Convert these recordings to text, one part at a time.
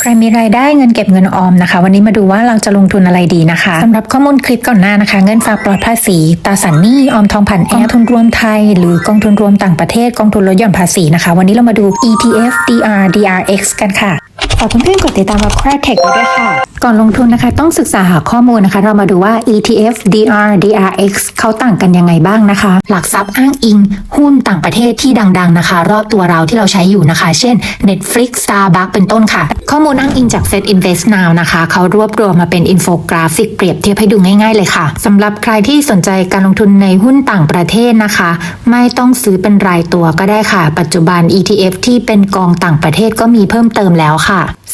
ใครมีรายได้เงินเก็บเงินออมนะคะ วันนี้มาดูว่าเราจะลงทุนอะไรดีนะคะสำหรับข้อมูลคลิปก่อนหน้านะคะ เงินฝากปลอดภาษีตราสารหนี้ออมทองผ่านแอปกองทุนรวมไทย หรือกองทุนรวมต่างประเทศกองทุนลดหย่อนภาษีนะคะ วันนี้เรามาดู ETF DR DRX กันค่ะ ฝากเพื่อนๆกดติดตามมาแคร์เทคด้วยค่ะ ก่อนลงทุนนะคะต้องศึกษาหาข้อมูลนะคะ เรามาดูว่า ETF DR DRX เขาต่างกันยังไงบ้างนะคะ หลักทรัพย์อ้างอิง หุ้นต่างประเทศที่ดัง ๆนะคะ รอบตัวเราที่เราใช้อยู่นะคะ เช่น Netflix Starbucks เป็นต้นค่ะ ข้อมูลอ้างอิงจาก Set Invest Now นะคะเขารวบรวมมาเป็นอินโฟกราฟิกเปรียบเทียบให้ดูง่ายๆเลยค่ะสำหรับใครที่สนใจการลงทุนในหุ้นต่างประเทศนะคะ ไม่ต้องซื้อเป็นรายตัวก็ได้ค่ะ ปัจจุบัน ETF ที่เป็นกองต่างประเทศก็มีเพิ่มเติมแล้วค่ะ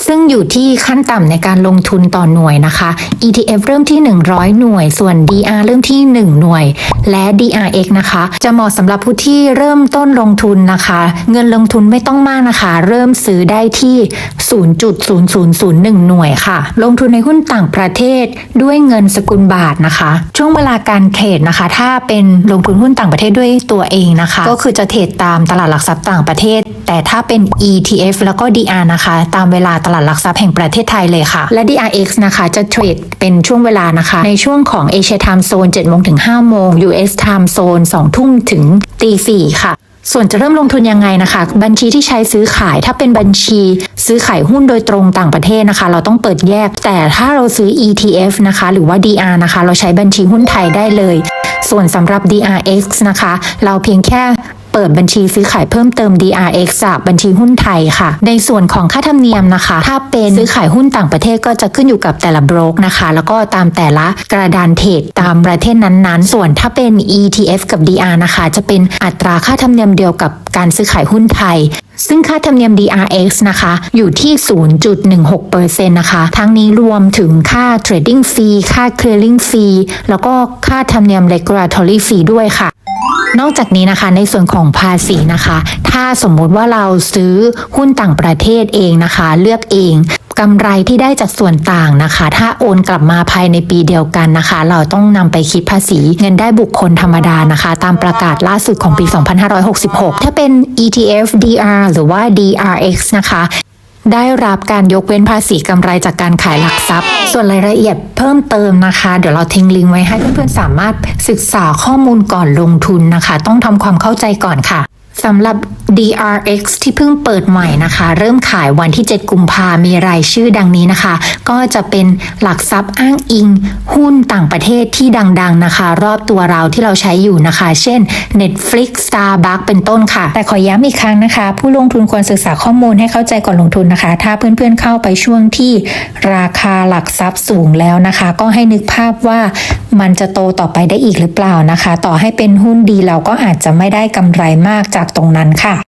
ซึ่งอยู่ที่ขั้นต่ำในการลงทุนต่อหน่วยนะคะ ETF เริ่มที่ 100 หน่วย ส่วน DR เริ่มที่ 1 หน่วย และ DRX นะคะ จะเหมาะสำหรับผู้ที่เริ่มต้นลงทุนนะคะ เงินลงทุนไม่ต้องมากนะคะ เริ่มซื้อได้ที่ 0.0001 หน่วยค่ะ ลงทุนในหุ้นต่างประเทศด้วยเงินสกุลบาทนะคะ ช่วงเวลาการเทรดนะคะ ถ้าเป็นลงทุนหุ้นต่างประเทศด้วยตัวเองนะคะ ก็คือจะเทรดตามตลาดหลักทรัพย์ต่างประเทศ แต่ถ้าเป็น ETF แล้วก็ DR นะคะ ตามเวลาตลาดหลักทรัพย์แห่งประเทศไทยเลยค่ะ และ DRX นะคะจะเทรดเป็นช่วงเวลานะคะ ในช่วงของ Asia Time Zone 7โมงถึง5โมง US Time Zone 2ทุ่มถึงตี4ค่ะส่วนจะเริ่มลงทุนยังไงนะคะ บัญชีที่ใช้ซื้อขายถ้าเป็นบัญชีซื้อขายหุ้นโดยตรงต่างประเทศนะคะ เราต้องเปิดแยก แต่ถ้าเราซื้อ ETF นะคะ หรือว่า DR นะคะ เราใช้บัญชีหุ้นไทยได้เลย ส่วนสำหรับ DRX นะคะ เราเพียงแค่ เปิดบัญชีซื้อขายเพิ่มเติม DRX จากบัญชีหุ้นไทยค่ะ ในส่วนของค่าธรรมเนียมนะคะ ถ้าเป็นซื้อขายหุ้นต่างประเทศก็จะขึ้นอยู่กับแต่ละโบรกนะคะ แล้วก็ตามแต่ละกระดานเทรดตามประเทศนั้นๆ ส่วนถ้าเป็น ETF กับ DR นะคะ จะเป็นอัตราค่าธรรมเนียมเดียวกับการซื้อขายหุ้นไทยซึ่งค่าธรรมเนียม DRX นะคะ อยู่ที่ 0.16%นะคะ ทั้งนี้รวมถึงค่า trading fee ค่า clearing fee แล้วก็ค่าธรรมเนียม regulatory fee ด้วยค่ะ นอกจากนี้นะคะในส่วนของภาษีนะคะ ถ้าสมมุติว่าเราซื้อหุ้นต่างประเทศเองนะคะ เลือกเองกำไรที่ได้จากส่วนต่างนะคะ ถ้าโอนกลับมาภายในปีเดียวกันนะคะ เราต้องนำไปคิดภาษีเงินได้บุคคลธรรมดานะคะ ตามประกาศล่าสุดของปี 2566 ถ้าเป็น ETF DR หรือว่า DRX นะคะ ได้รับการยกเว้นภาษีกำไรจากการขายหลักทรัพย์ ส่วนรายละเอียดเพิ่มเติมนะคะ เดี๋ยวเราทิ้งลิงก์ไว้ให้เพื่อนๆสามารถศึกษาข้อมูลก่อนลงทุนนะคะ ต้องทำความเข้าใจก่อนค่ะ สำหรับ DRX ที่เพิ่งเปิดใหม่นะคะ เริ่มขายวันที่ 7 กุมภามีรายชื่อดังนี้นะคะ ก็จะเป็นหลักทรัพย์อ้างอิง หุ้นต่างประเทศที่ดังๆนะคะ รอบตัวเราที่เราใช้อยู่นะคะ เช่น Netflix Starbucks เป็นต้นค่ะ แต่ขอย้ำอีกครั้งนะคะ ผู้ลงทุนควรศึกษาข้อมูลให้เข้าใจก่อนลงทุนนะคะ ถ้าเพื่อนๆเข้าไปช่วงที่ราคาหลักทรัพย์สูงแล้วนะคะ ก็ให้นึกภาพว่ามันจะโตต่อไปได้อีกหรือเปล่านะคะ ต่อให้เป็นหุ้นดีเราก็อาจจะไม่ได้กำไรมากจากตรงนั้นค่ะ